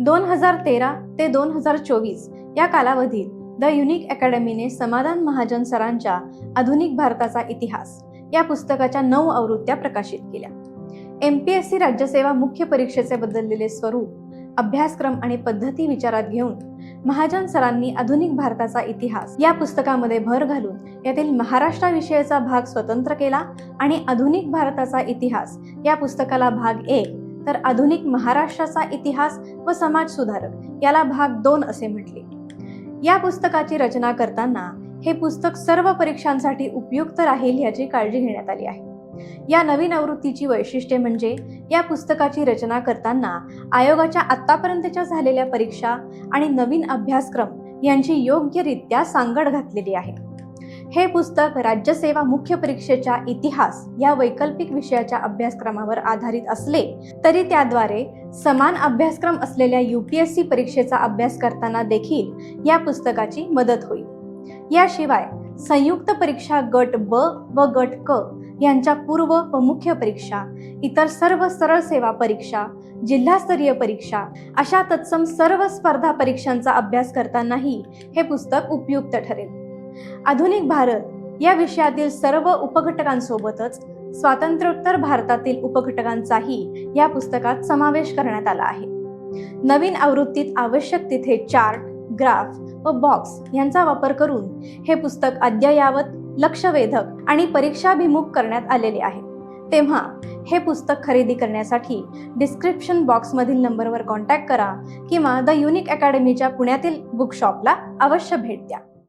दोन हजार तेरा ते दोन हजार चोवीस या कालावधीत द युनिक अकॅडमीने समाधान महाजन सरांच्या आधुनिक भारताचा इतिहास या पुस्तकाच्या नऊ आवृत्त्या प्रकाशित केल्या. एम पी एस सी राज्यसेवा मुख्य परीक्षेचे बदललेले स्वरूप अभ्यासक्रम आणि पद्धती विचारात घेऊन महाजन सरांनी आधुनिक भारताचा इतिहास या पुस्तकामध्ये भर घालून यातील महाराष्ट्राविषयीचा भाग स्वतंत्र केला आणि आधुनिक भारताचा इतिहास या पुस्तकाला भाग एक तर आधुनिक महाराष्ट्राचा इतिहास व समाज सुधारक याला भाग दोन असे म्हटले. या पुस्तकाची रचना करताना हे पुस्तक सर्व परीक्षांसाठी उपयुक्त राहील याची काळजी घेण्यात आली आहे. या नवीन आवृत्तीची वैशिष्ट्ये म्हणजे या पुस्तकाची रचना करताना आयोगाच्या आतापर्यंतच्या झालेल्या परीक्षा आणि नवीन अभ्यासक्रम यांची योग्यरित्या सांगड घातलेली आहे. हे पुस्तक राज्यसेवा मुख्य परीक्षेच्या इतिहास या वैकल्पिक विषयाच्या अभ्यासक्रमावर आधारित असले तरी त्याद्वारे समान अभ्यासक्रम असलेल्या यू पी एस सी परीक्षेचा अभ्यास करताना देखील या पुस्तकाची मदत होईल. याशिवाय संयुक्त परीक्षा गट ब व गट क यांच्या पूर्व व मुख्य परीक्षा इतर सर्व सरळ सेवा परीक्षा जिल्हास्तरीय परीक्षा अशा तत्सम सर्व स्पर्धा परीक्षांचा अभ्यास करतानाही हे पुस्तक उपयुक्त ठरेल. आधुनिक भारत या विषयातील सर्व उपघटकांसोबतच स्वातंत्र्योत्तर भारतातील उपघटकांचाही या पुस्तकात समावेश करण्यात आला आहे. नवीन आवृत्तीत आवश्यक तिथे चार्ट ग्राफ व बॉक्स यांचा वापर करून हे पुस्तक अद्ययावत लक्षवेधक आणि परीक्षाभिमुख करण्यात आलेले आहे. तेव्हा हे पुस्तक खरेदी करण्यासाठी डिस्क्रिप्शन बॉक्समधील नंबरवर कॉन्टॅक्ट करा किंवा द युनिक अकॅडमीच्या पुण्यातील बुकशॉपला अवश्य भेट द्या.